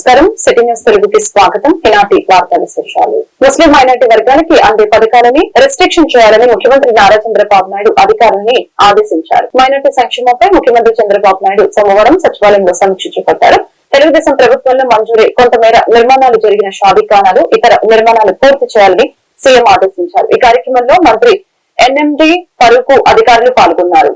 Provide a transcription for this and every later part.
నమస్కారం. City news తెలుగుకి స్వాగతం. ఈనాటి వార్తా విశేషాలు. ముస్లిం మైనార్టీ వర్గానికి అందే పథకాలని రెస్ట్రిక్షన్ చేయాలని ముఖ్యమంత్రి నారా చంద్రబాబు నాయుడు అధికారులని ఆదేశించారు. మైనార్టీ సంక్షేమంపై ముఖ్యమంత్రి చంద్రబాబు నాయుడు సోమవారం సచివాలయంలో సమీక్ష చేపట్టారు. తెలుగుదేశం ప్రభుత్వంలో మంజూరీ కొంతమేర నిర్మాణాలు జరిగిన షాదీఖానాలు ఇతర నిర్మాణాలు పూర్తి చేయాలని సీఎం ఆదేశించారు. ఈ కార్యక్రమంలో మంత్రి ఎన్ఎండి ఫరూక్ అధికారులు పాల్గొన్నారు.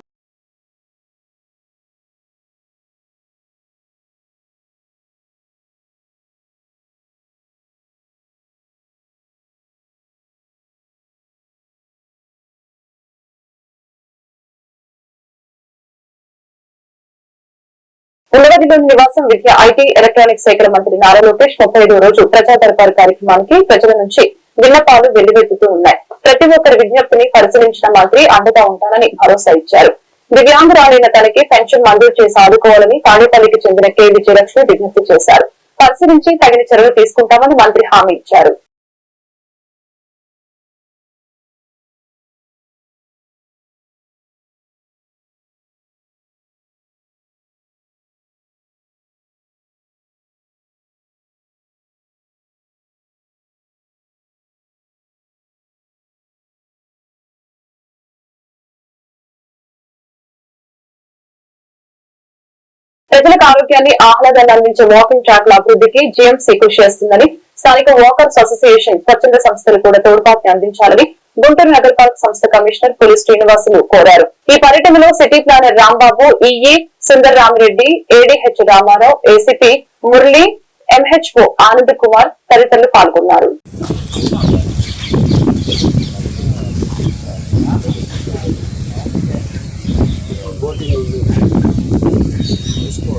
ఉన్నవదిలోని నివాసం విద్య ఐటీ ఎలక్ట్రానిక్స్ శాఖల మంత్రి నారా లోకేష్ ముప్పై ఐదో రోజు ప్రజా దర్బారు కార్యక్రమానికి ప్రజల నుంచి విన్నపాలు వెల్లువెత్తుతూ ఉన్నాయి. ప్రతి ఒక్కరి విజ్ఞప్తిని పరిశీలించిన మంత్రి అండగా ఉంటానని భరోసా ఇచ్చారు. దివ్యాంగురాలైన తనకి పెన్షన్ మంజూరు చేసి ఆదుకోవాలని తాడేపల్లికి చెందిన కె. విజయలక్ష్మి విజ్ఞప్తి చేశారు. పరిశీలించి తగిన చర్యలు తీసుకుంటామని మంత్రి హామీ ఇచ్చారు. ప్రజలకు ఆరోగ్యాన్ని ఆహ్లాదాన్ని అందించే వాకింగ్ ట్రాక్ల అభివృద్ధికి జీఎంసీ కృషి చేస్తుందని స్థానిక వాకర్స్ అసోసియేషన్ స్వచ్ఛంద సంస్థలు కూడా తోడ్పాటుని అందించాలని గుంటూరు నగరపాలక సంస్థ కమిషనర్ పులి శ్రీనివాసులు కోరారు. ఈ పర్యటనలో city planner Rambabu EE Sundar Ramireddy ADH Ramarao ACP Murali MHO Anand Kumar తదితరులు పాల్గొన్నారు.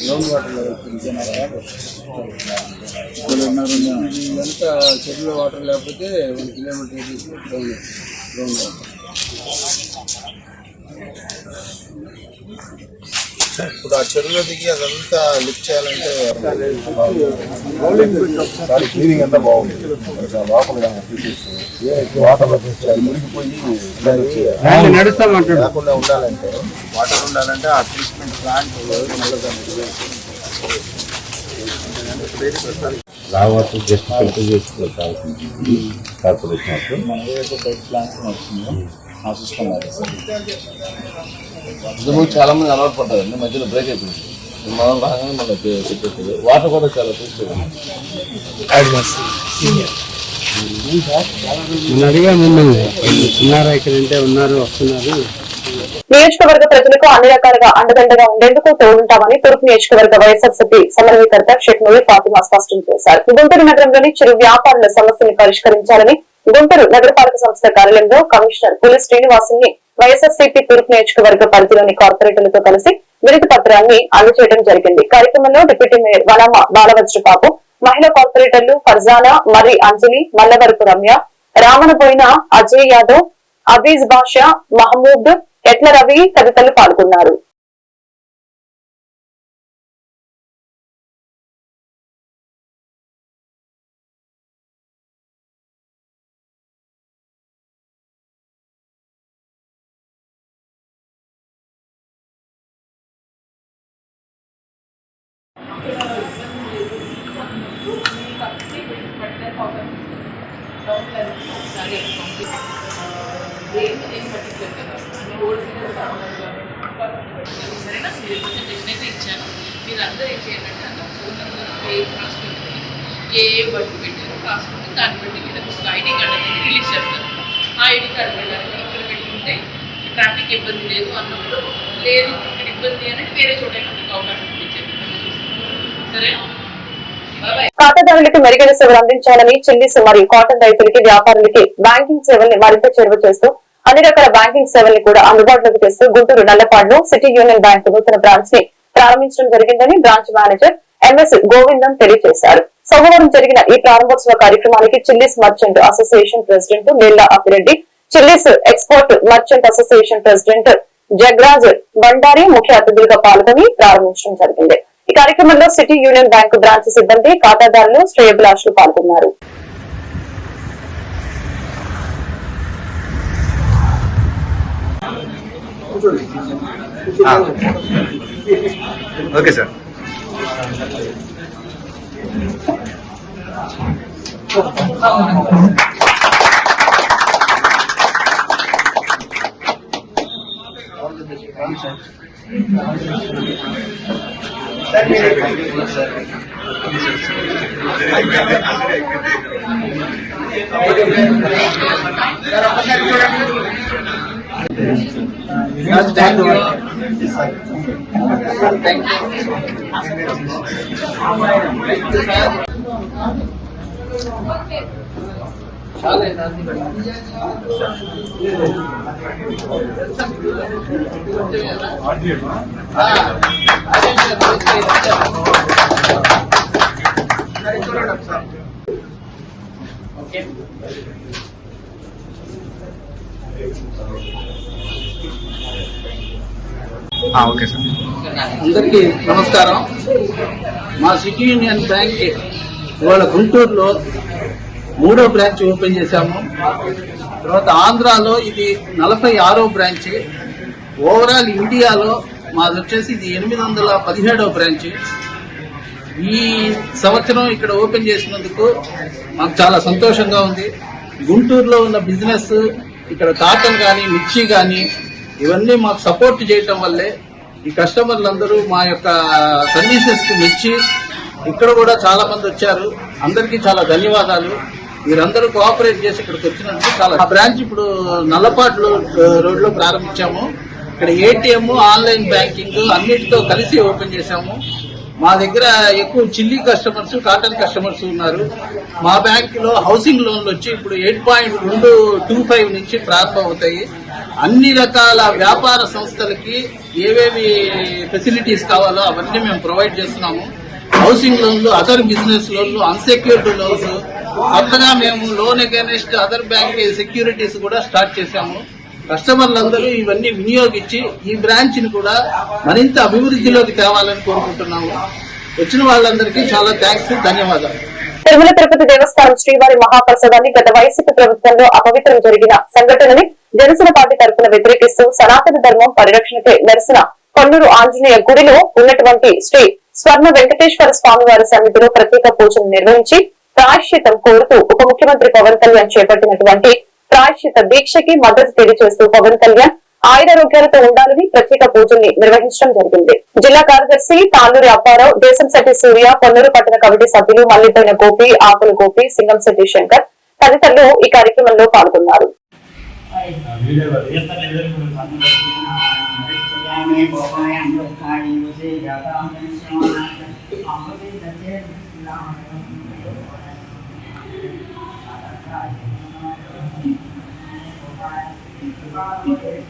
గ్రౌండ్ వాటర్ లెవెల్ ఇదంతా చెరువులో వాటర్ లేకపోతే వన్ కిలోమీటర్ తీసి గ్రౌండ్ గ్రౌండ్ వాటర్ ఇప్పుడు ఆ చెరువులో దిగి అదంతా లిఫ్ట్ చేయాలంటే క్లీనింగ్ అంతా బాగుంది. లోపల వాటర్ మునిగిపోయి లేకుండా ఉండాలంటే వాటర్ ఉండాలంటే ఆ ట్రీట్మెంట్ ప్లాంట్ రావచ్చు జస్ట్ ఫిల్టర్ చేసుకోవాలి ఇంతకుముందు చాలా మంది అలవాటు పడ్డారు మధ్యలో బ్రేక్ అయిపోయింది. మనం రాగానే మళ్ళీ చెప్పేది వాటర్ కూడా చాలా తీసుకెళ్ళి అడిగా మిమ్మల్ని. ఉన్నారా ఇక్కడ ఉంటే ఉన్నారు వస్తున్నారు. నియోజకవర్గ ప్రజలకు అన్ని రకాలుగా అండదండగా ఉండేందుకు తోడుంటామని తూర్పు నియోజకవర్గ వైఎస్ఆర్సీపీ సమన్వయకర్త షేక్ నూరి ఫాతిమా స్పష్టం చేశారు. గుంటూరు నగరంలోని చిరు వ్యాపారుల సమస్యని పరిష్కరించాలని గుంటూరు నగరపాలక సంస్థ కార్యాలయంలో కమిషనర్ పులి శ్రీనివాసుని వైఎస్ఆర్సీపీ తూర్పు నియోజకవర్గ పరిధిలోని కార్పొరేటర్లతో కలిసి వినతి పత్రాన్ని అందజేయడం జరిగింది. కార్యక్రమంలో డిప్యూటీ మేయర్ వనమ్మ బాలవజ్రబాబు మహిళా కార్పొరేటర్లు ఫర్జానా మరి అంజలి మల్లవరపు రమ్య రామనబోయిన అజయ్ యాదవ్ అబీజ్ బాషా మహమూద్ ఎట్ల రవి తదితరులు పాల్గొన్నారు. సరేనా మీరు రిప్రజెంటేషన్ అయితే ఇచ్చాను మీరు అందరూ ఏం చేయాలంటే అందులో ఫోన్ నెంబర్ పేరు రాసుకుంటుంది ఏ ఏ బట్టి పెట్టారో రాసుకుంటే దాన్ని బట్టి మీరు ఒక ఐడి కార్డ్ అనేది రిలీజ్ చేస్తారు ఆ ఐడి కార్డ్ వెళ్ళాలంటే ఇక్కడ పెట్టుకుంటే ట్రాఫిక్ ఇబ్బంది లేదు అన్నప్పుడు లేదు ఇక్కడ ఇబ్బంది అనేది వేరే చోటైనా మీకు అవకాశం ఇచ్చేది సరే ఖాతాదారులకు మెరుగైన సేవలు అందించాలని చిల్లీస్ మరియు కాటన్ రైతులకి వ్యాపారులకి బ్యాంకింగ్ సేవల్ని మరింత చేరువ చేస్తూ అన్ని రకాల బ్యాంకింగ్ సేవల్ని కూడా అందుబాటులోకి తెస్తూ గుంటూరు నల్లపాడులో సిటీ యూనియన్ బ్యాంక్ నూతన బ్రాంచ్ని ప్రారంభించడం జరిగిందని బ్రాంచ్ మేనేజర్ ఎంఎస్ గోవిందం తెలియజేశారు. సోమవారం జరిగిన ఈ ప్రారంభోత్సవ కార్యక్రమానికి chillies merchant association president Neella Apireddy chillies export merchant association president Jagraj Bhandari ముఖ్య అతిథులుగా పాల్గొని ప్రారంభించడం జరిగింది. ఈ కార్యక్రమంలో సిటీ యూనియన్ బ్యాంకు బ్రాంచ్ సిబ్బంది ఖాతాదారులు శ్రేయభిలాషులు పాల్గొన్నారు. Okay sir. చాలా ఓకే సార్. అందరికీ నమస్కారం. మా సిటీ యూనియన్ బ్యాంక్ ఇవాళ గుంటూరులో మూడో బ్రాంచ్ ఓపెన్ చేశాము. తర్వాత ఆంధ్రాలో ఇది నలభై ఆరో బ్రాంచ్. ఓవరాల్ ఇండియాలో మాది వచ్చేసి ఇది ఎనిమిది వందల పదిహేడవ బ్రాంచ్. ఈ సంవత్సరం ఇక్కడ ఓపెన్ చేసినందుకు మాకు చాలా సంతోషంగా ఉంది. గుంటూరులో ఉన్న బిజినెస్ ఇక్కడ కాటన్ కానీ మిర్చి కానీ ఇవన్నీ మాకు సపోర్ట్ చేయటం వల్లే ఈ కస్టమర్లందరూ మా యొక్క సర్వీసెస్కి మెచ్చి ఇక్కడ కూడా చాలా మంది వచ్చారు. అందరికీ చాలా ధన్యవాదాలు. మీరందరూ కోఆపరేట్ చేసి ఇక్కడికి వచ్చినందుకు చాలా. ఆ బ్రాంచ్ ఇప్పుడు నల్లపాట్లు రోడ్లో ప్రారంభించాము. ఇక్కడ ఏటీఎం ఆన్లైన్ బ్యాంకింగ్ అన్నిటితో కలిసి ఓపెన్ చేశాము. మా దగ్గర ఎక్కువ చిల్లీ కస్టమర్స్ కాటన్ కస్టమర్స్ ఉన్నారు. మా బ్యాంక్లో హౌసింగ్ లోన్లు వచ్చి ఇప్పుడు ఎయిట్ పాయింట్ రెండు టూ ఫైవ్ నుంచి ప్రారంభం అవుతాయి. అన్ని రకాల వ్యాపార సంస్థలకి ఏవేవి ఫెసిలిటీస్ కావాలో అవన్నీ మేము ప్రొవైడ్ చేస్తున్నాము. హౌసింగ్ లోన్లు అదర్ బిజినెస్ లోన్లు అన్సెక్యూర్డ్ లోన్స్ కొత్తగా మేము loan against other bank securities కూడా స్టార్ట్ చేశాము. కస్టమర్లందరూ ఇవన్నీ వినియోగించి ఈ బ్రాంచ్ని కూడా మరింత అభివృద్ధిలోకి తేవాలని కోరుకుంటున్నాము. వచ్చిన వాళ్ళందరికీ చాలా థ్యాంక్స్ ధన్యవాదాలు. తిరుమల తిరుపతి దేవస్థానం శ్రీవారి మహాప్రసాదాన్ని గత వైసీపీ ప్రభుత్వంలో అపవిత్రం జరిగిన సంఘటనని జనసేన పార్టీ తరఫున వ్యతిరేకిస్తూ సనాతన ధర్మం పరిరక్షణకై నెరసిన కొల్లూరు ఆంజనేయ గుడిలో ఉన్నటువంటి శ్రీ స్వర్ణ వెంకటేశ్వర స్వామి వారి సన్నిధిలో ప్రత్యేక పూజను నిర్వహించి ప్రాయశ్చితం కోరుతూ ఉప ముఖ్యమంత్రి పవన్ కళ్యాణ్ చేపట్టినటువంటి ప్రాయశ్చిత దీక్షకి మద్దతు తెలియజేస్తూ పవన్ కళ్యాణ్ ఆయుధారోగ్యాలతో ఉండాలని ప్రత్యేక పూజల్ని నిర్వహించడం జరిగింది. జిల్లా కార్యదర్శి తాళ్ళూరి అప్పారావు దేశంశెట్టి సూర్య పొన్నూరు పట్టణ కమిటీ సభ్యులు మల్లిపోయిన గోపి ఆకుల గోపి సింగంశెట్టి శంకర్ తదితరులు ఈ కార్యక్రమంలో పాల్గొన్నారు. பாவங்கள்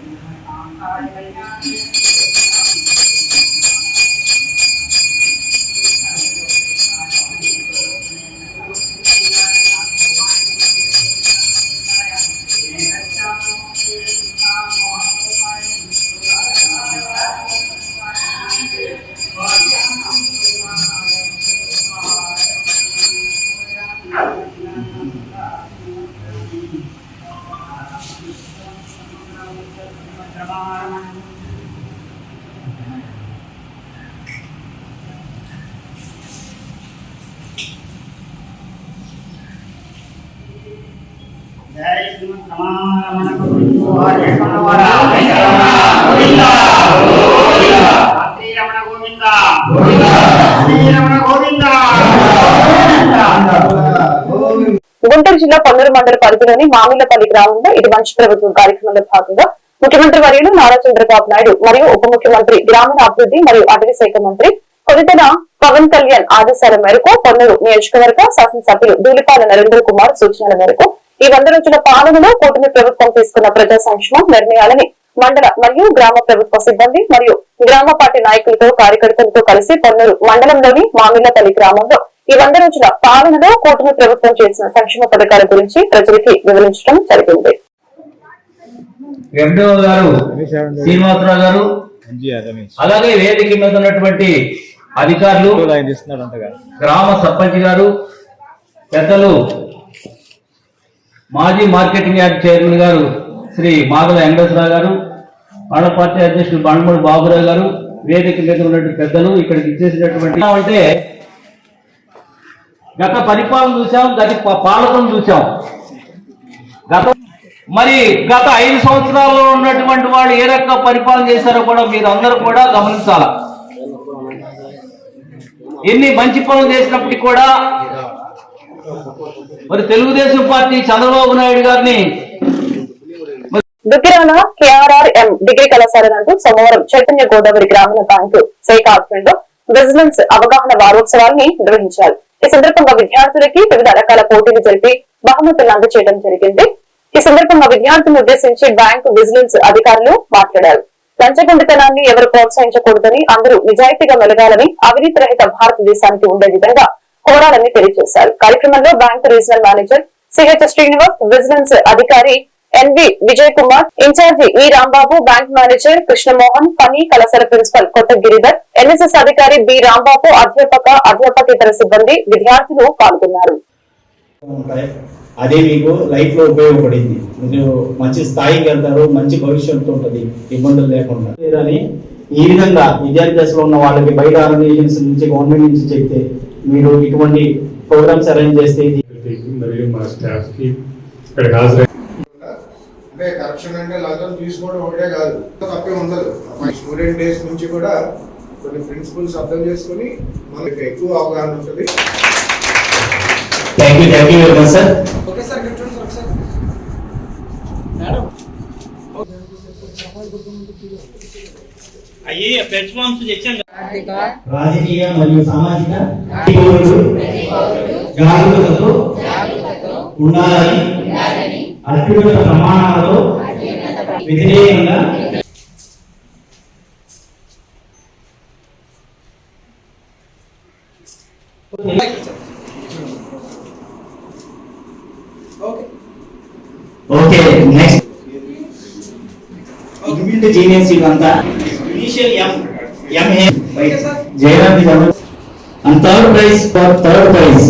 గుంటూరు జిల్లా పొన్నూరు మండల పరిధిలోని మామిళ్ళపల్లి గ్రామంలో ఇది మంచి ప్రభుత్వం కార్యక్రమంలో భాగంగా ముఖ్యమంత్రి వర్యులు నారా చంద్రబాబు నాయుడు మరియు ఉప ముఖ్యమంత్రి గ్రామీణ అభివృద్ధి మరియు అటవీ శాఖ మంత్రి కొనితెన పవన్ కళ్యాణ్ ఆదేశాల మేరకు పొన్నూరు నియోజకవర్గ శాసనసభ్యులు దూలిపాల నరేంద్ర కుమార్ సూచనల మేరకు ఈ వంద రోజుల పాలనలో కూటమి ప్రభుత్వం తీసుకున్న ప్రజా సంక్షేమం నిర్ణయాలని మండల మరియు గ్రామ ప్రభుత్వ సిబ్బంది మరియు గ్రామ పార్టీ నాయకులతో కార్యకర్తలతో కలిసి పొన్నూరు మండలంలోని మామిళ్ళపల్లి గ్రామంలో ఈ వంద రోజుల పాలనలో కూటమి ప్రభుత్వం చేసిన సంక్షేమ పథకాల గురించి ప్రజలకి వివరించడం జరిగింది. శ్రీనివాసరావు గారు. అలాగే వేదిక మీద ఉన్నటువంటి అధికారులు గ్రామ సర్పంచ్ గారు పెద్దలు మాజీ మార్కెటింగ్ యార్డ్ చైర్మన్ గారు శ్రీ మాధవ వెంకటేశ్వరరావు గారు మండల పార్టీ అధ్యక్షులు బండమూడి బాబురావు గారు వేదిక మీద ఉన్నటువంటి పెద్దలు ఇక్కడికి ఇచ్చేసినటువంటి అంటే గత పరిపాలన చూసాం గత ప- చూసాం గత మరి గత ఐదు సంవత్సరాల్లో ఉన్నటువంటి వాళ్ళు ఏ రకంగా పరిపాలన చేశారో కూడా మీరు అందరూ కూడా గమనించాల. ఎన్ని మంచి పనులు చేసినప్పటికీ కూడా మరి తెలుగుదేశం పార్టీ చంద్రబాబు నాయుడు గారిని దుగ్గిరాల కేఆర్ఆర్ఎం డిగ్రీ కళాశాల నందు సోమవారం చైతన్య గోదావరి గ్రామీణ బ్యాంకు శాఖ ఆధ్వర్యంలో విజిలెన్స్ అవగాహన వారోత్సవాన్ని నిర్వహించారు. ఈ సందర్భంగా విద్యార్థులకి వివిధ రకాల పోటీలు జరిపి బహుమతులు అందజేయడం జరిగింది. ఈ సందర్భంగా విద్యార్థులను ఉద్దేశించి బ్యాంకు విజిలెన్స్ అధికారులు మాట్లాడారు. లంచగొండితనాన్ని ఎవరు ప్రోత్సహించకూడదని అందరూ నిజాయితీగా మెలగాలని అవినీతి రహిత భారతదేశానికి ఉండే విధంగా కోరాలని తెలియజేశారు. కార్యక్రమంలో bank regional manager CH Srinivas vigilance అధికారి NV Vijay Kumar incharge E Rambabu bank manager Krishnamohan పని కళాశాల ప్రిన్సిపల్ కొత్త గిరిధర్ ఎన్ఎస్ఎస్ అధికారి బి రాంబాబు అధ్యాపక అధ్యాపకేతర సిబ్బంది విద్యార్థులు పాల్గొన్నారు. అదే మీకు లైఫ్లో ఉపయోగపడింది. మీరు మంచి స్థాయికి వెళ్తారు మంచి భవిష్యత్తు ఉంటుంది ఇబ్బందులు లేకుండా. అని ఈ విధంగా విద్యార్థి దశలో ఉన్న వాళ్ళకి బయట ఆర్గనైజేషన్స్ నుంచి గవర్నమెంట్ నుంచి చెప్తే మీరు ఇటువంటి ప్రోగ్రామ్స్ అరేంజ్ చేస్తే ఇది మరియు మా స్టాఫ్కి ఇక్కడికి హాజరై అంటే కరప్షన్ అంటే లంచం తీసుకోవడం ఒకటే కాదు. తప్పే ఉండదు. మా స్టూడెంట్ డేస్ నుంచి కూడా కొన్ని ప్రిన్సిపల్స్ అర్థం చేసుకొని మనకి ఎక్కువ అవగాహన ఉంటుంది. Thank you thank you very much sir రాజకీయ మరియు సామాజిక జాగ్రత్తతో ఉండాలని అత్యున్నత ప్రమాణాలతో వ్యతిరేకంగా okay next genius initial M Jayaram and third prize for third prize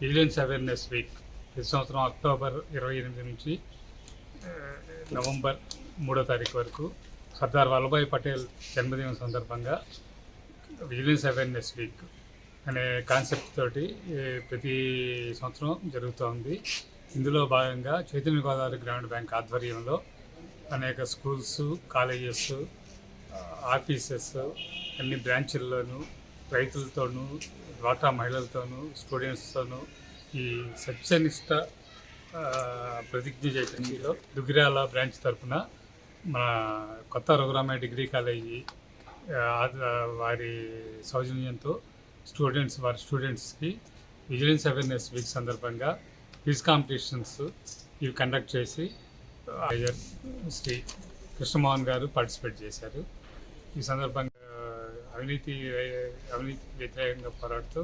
vigilance awareness week ప్రతి సంవత్సరం అక్టోబర్ ఇరవై ఎనిమిది నుంచి నవంబర్ మూడో తారీఖు వరకు సర్దార్ వల్లభాయ్ పటేల్ జన్మదినం సందర్భంగా విజిలెన్స్ అవేర్నెస్ వీక్ అనే కాన్సెప్ట్ తోటి ప్రతి సంవత్సరం జరుగుతూ ఉంది ఇందులో భాగంగా చైతన్య గోదావరి గ్రామీణ బ్యాంక్ ఆధ్వర్యంలో అనేక స్కూల్స్ కాలేజెస్ ఆఫీసెస్ అన్ని బ్రాంచుల్లోనూ రైతులతోనూ డ్వాటా మహిళలతోనూ స్టూడెంట్స్తోనూ ఈ సత్యనిష్ట ప్రతిజ్ఞ చైతన్యలో దుగ్గిరాల బ్రాంచ్ తరఫున మన కొత్త రఘురామయ్య డిగ్రీ కాలేజీ వారి సౌజన్యంతో స్టూడెంట్స్ వారి స్టూడెంట్స్కి విజిలెన్స్ అవేర్నెస్ వీక్ సందర్భంగా క్విజ్ కాంపిటీషన్స్ ఇవి కండక్ట్ చేసి శ్రీ కృష్ణమోహన్ గారు పార్టిసిపేట్ చేశారు. ఈ సందర్భంగా అవినీతి అవినీతి వ్యతిరేకంగా పోరాడుతూ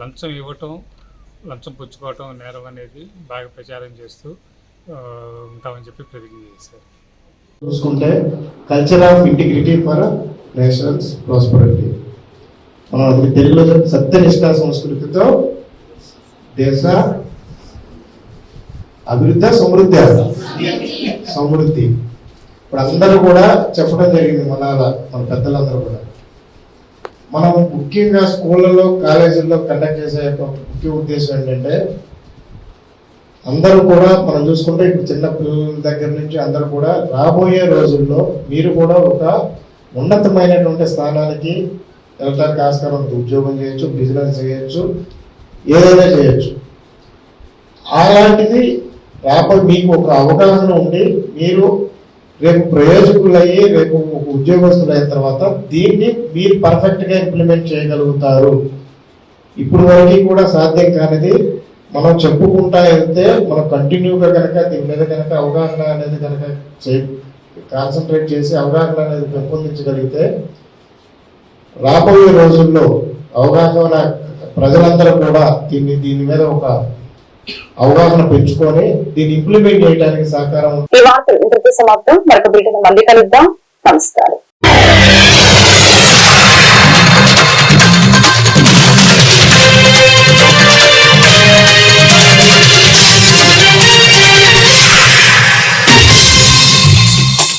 లంచం ఇవ్వటం లంచం పుచ్చుకోవటం నేరం అనేది బాగా ప్రచారం చేస్తూ ఉంటామని చెప్పి ప్రతిజ్ఞ చేశారు. చూసుకుంటే culture of integrity for nationals prosperity మనం తెలుగులో చెప్తే సంస్కృతితో దేశ అభివృద్ధి సమృద్ధి సమృద్ధి. ఇప్పుడు అందరూ కూడా చెప్పడం జరిగింది మన మన పెద్దలందరూ కూడా. మనం ముఖ్యంగా స్కూళ్ళలో కాలేజీల్లో కండక్ట్ చేసే యొక్క ముఖ్య ఉద్దేశం ఏంటంటే అందరూ కూడా మనం చూసుకుంటే ఇప్పుడు చిన్న పిల్లల దగ్గర నుంచి అందరూ కూడా రాబోయే రోజుల్లో మీరు కూడా ఒక ఉన్నతమైనటువంటి స్థానానికి వెళ్ళడానికి ఆస్కారం ఉద్యోగం చేయొచ్చు బిజినెస్ చేయొచ్చు ఏదైనా చేయొచ్చు. అలాంటిది లేకపోతే మీకు ఒక అవగాహన ఉండి మీరు రేపు ప్రయోజకులయ్యి రేపు ఉద్యోగస్తులు అయిన తర్వాత దీన్ని మీరు పర్ఫెక్ట్గా ఇంప్లిమెంట్ చేయగలుగుతారు. ఇప్పుడు వరకు కూడా సాధ్యం కానిది మనం చెప్పుకుంటా వెళ్తే మనం కంటిన్యూగా కనుక దీని మీద కనుక అవగాహన అనేది కనుక చే కాన్సన్ట్రేట్ చేసి అవగాహన అనేది పెంపొందించగలిగితే రాబోయే రోజుల్లో అవగాహన ప్రజలందరూ కూడా దీన్ని దీని మీద ఒక అవగాహన పెంచుకొని దీన్ని ఇంప్లిమెంట్ చేయడానికి సహకారం ఈ వార్తలు ఇంతకు సమాప్తం. మరొక బిల్టన్ మళ్ళీ కలుద్దాం. నమస్కారం.